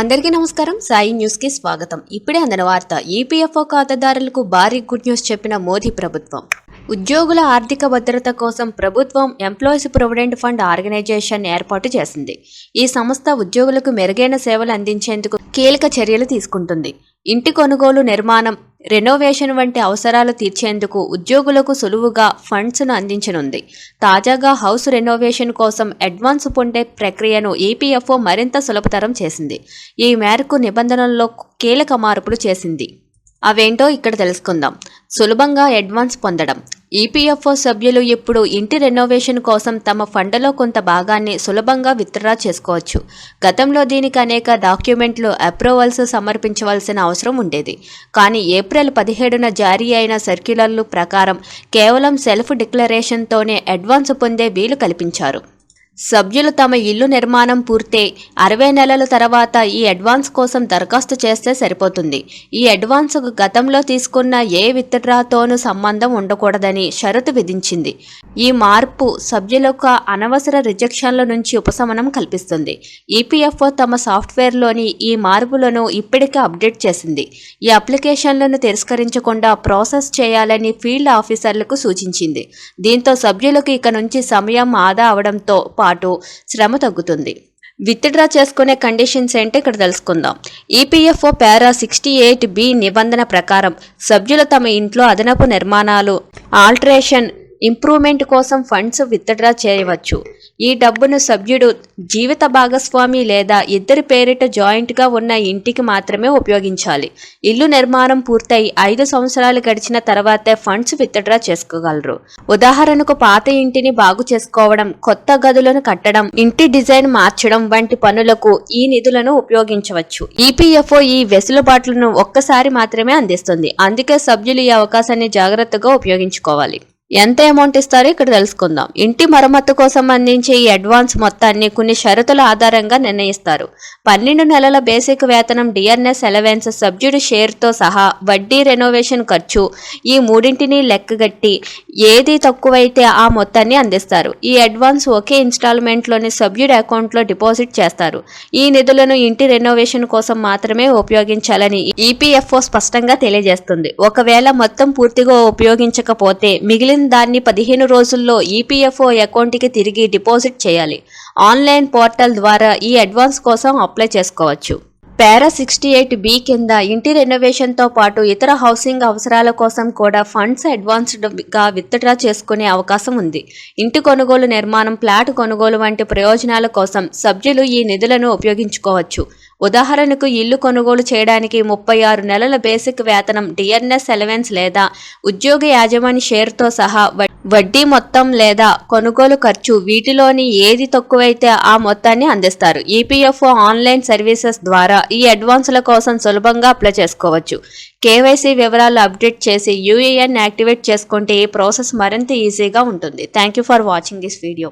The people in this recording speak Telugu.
అందరికీ నమస్కారం. సాయి న్యూస్కి స్వాగతం. ఇప్పుడే అందిన వార్త ఈపీఎఫ్ఓ ఖాతాదారులకు భారీ గుడ్ న్యూస్ చెప్పిన మోదీ ప్రభుత్వం. ఉద్యోగుల ఆర్థిక భద్రత కోసం ప్రభుత్వం ఎంప్లాయీస్ ప్రొవిడెంట్ ఫండ్ ఆర్గనైజేషన్ ఏర్పాటు చేసింది. ఈ సంస్థ ఉద్యోగులకు మెరుగైన సేవలు అందించేందుకు కీలక చర్యలు తీసుకుంటుంది. ఇంటి కొనుగోలు నిర్మాణం రెనోవేషన్ వంటి అవసరాలు తీర్చేందుకు ఉద్యోగులకు సులువుగా ఫండ్స్ను అందించనుంది. తాజాగా హౌస్ రెనోవేషన్ కోసం అడ్వాన్స్ పొందే ప్రక్రియను ఈపీఎఫ్ఓ మరింత సులభతరం చేసింది. ఈ మేరకు నిబంధనల్లో కీలక మార్పులు చేసింది. అవేంటో ఇక్కడ తెలుసుకుందాం. సులభంగా అడ్వాన్స్ పొందడం. ఈపీఎఫ్ఓ సభ్యులు ఇప్పుడు ఇంటి రెనోవేషన్ కోసం తమ ఫండ్లో కొంత భాగాన్ని సులభంగా విత్డ్రా చేసుకోవచ్చు. గతంలో దీనికి అనేక డాక్యుమెంట్లు అప్రూవల్స్ సమర్పించవలసిన అవసరం ఉండేది. కానీ ఏప్రిల్ పదిహేడున జారీ అయిన సర్క్యులర్లు ప్రకారం కేవలం సెల్ఫ్ డిక్లరేషన్తోనే అడ్వాన్స్ పొందే వీలు కల్పించారు. సభ్యులు తమ ఇల్లు నిర్మాణం పూర్తే అరవై నెలల తర్వాత ఈ అడ్వాన్స్ కోసం దరఖాస్తు చేస్తే సరిపోతుంది. ఈ అడ్వాన్స్ గతంలో తీసుకున్న ఏ విత్డ్రాతోనూ సంబంధం ఉండకూడదని షరతు విధించింది. ఈ మార్పు సభ్యులకు అనవసర రిజెక్షన్ల నుంచి ఉపశమనం కల్పిస్తుంది. ఈపీఎఫ్ఓ తమ సాఫ్ట్వేర్లోని ఈ మార్పులను ఇప్పటికే అప్డేట్ చేసింది. ఈ అప్లికేషన్లను తిరస్కరించకుండా ప్రాసెస్ చేయాలని ఫీల్డ్ ఆఫీసర్లకు సూచించింది. దీంతో సభ్యులకు ఇక నుంచి సమయం ఆదా అవడంతో పాటు శ్రమ తగ్గుతుంది. విత్డ్రా చేసుకునే కండిషన్స్ ఏంటో ఇక్కడ తెలుసుకుందాం. EPFO para sixty eight B నిబంధన ప్రకారం సభ్యులు తమ ఇంట్లో అదనపు నిర్మాణాలు ఆల్టరేషన్ ఇంప్రూవ్మెంట్ కోసం ఫండ్స్ విత్డ్రా చేయవచ్చు. ఈ డబ్బును సభ్యుడు జీవిత భాగస్వామి లేదా ఇద్దరి పేరిట జాయింట్గా ఉన్న ఇంటికి మాత్రమే ఉపయోగించాలి. ఇల్లు నిర్మాణం పూర్తయి ఐదు సంవత్సరాలు గడిచిన తర్వాతే ఫండ్స్ విత్డ్రా చేసుకోగలరు. ఉదాహరణకు పాత ఇంటిని బాగు చేసుకోవడం కొత్త గదులను కట్టడం ఇంటి డిజైన్ మార్చడం వంటి పనులకు ఈ నిధులను ఉపయోగించవచ్చు. ఈపీఎఫ్ఓ ఈ వెసులుబాట్లను ఒక్కసారి మాత్రమే అందిస్తుంది. అందుకే సభ్యులు ఈ అవకాశాన్ని జాగ్రత్తగా ఉపయోగించుకోవాలి. ఎంత అమౌంట్ ఇస్తారో ఇక్కడ తెలుసుకుందాం. ఇంటి మరమ్మత్తు కోసం అందించే ఈ అడ్వాన్స్ మొత్తాన్ని కొన్ని షరతుల ఆధారంగా నిర్ణయిస్తారు. పన్నెండు నెలల బేసిక్ వేతనం డిఆర్ఎస్ అలవెన్స్ సభ్యుడి షేర్తో సహా వడ్డీ రెనోవేషన్ ఖర్చు ఈ మూడింటిని లెక్కగట్టి ఏది తక్కువైతే ఆ మొత్తాన్ని అందిస్తారు. ఈ అడ్వాన్స్ ఒకే ఇన్స్టాల్మెంట్లోని సభ్యుడి అకౌంట్లో డిపాజిట్ చేస్తారు. ఈ నిధులను ఇంటి రెనోవేషన్ కోసం మాత్రమే ఉపయోగించాలని ఈపీఎఫ్ఓ స్పష్టంగా తెలియజేస్తుంది. ఒకవేళ మొత్తం పూర్తిగా ఉపయోగించకపోతే మిగిలిన దాన్ని పదిహేను రోజుల్లో ఈపీఎఫ్ఓ అకౌంట్కి తిరిగి డిపాజిట్ చేయాలి. ఆన్లైన్ పోర్టల్ ద్వారా ఈ అడ్వాన్స్ కోసం అప్లై చేసుకోవచ్చు. పారా సిక్స్టీ ఎయిట్ బి కింద ఇంటి రెనోవేషన్తో పాటు ఇతర హౌసింగ్ అవసరాల కోసం కూడా ఫండ్స్ అడ్వాన్స్డ్గా విత్డ్రా చేసుకునే అవకాశం ఉంది. ఇంటి కొనుగోలు నిర్మాణం ఫ్లాట్ కొనుగోలు వంటి ప్రయోజనాల కోసం సభ్యులు ఈ నిధులను ఉపయోగించుకోవచ్చు. ఉదాహరణకు ఇల్లు కొనుగోలు చేయడానికి ముప్పై ఆరు నెలల బేసిక్ వేతనం డిఎన్ఎస్ ఎలవెన్స్ లేదా ఉద్యోగ యాజమాని షేర్తో సహా వడ్డీ మొత్తం లేదా కొనుగోలు ఖర్చు వీటిలోని ఏది తక్కువైతే ఆ మొత్తాన్ని అందిస్తారు. ఈపీఎఫ్ఓ ఆన్లైన్ సర్వీసెస్ ద్వారా ఈ అడ్వాన్సుల కోసం సులభంగా అప్లై చేసుకోవచ్చు. కేవైసీ వివరాలు అప్డేట్ చేసి యూఏఎన్ యాక్టివేట్ చేసుకుంటే ఈ ప్రాసెస్ మరింత ఈజీగా ఉంటుంది. Thank you for watching this video.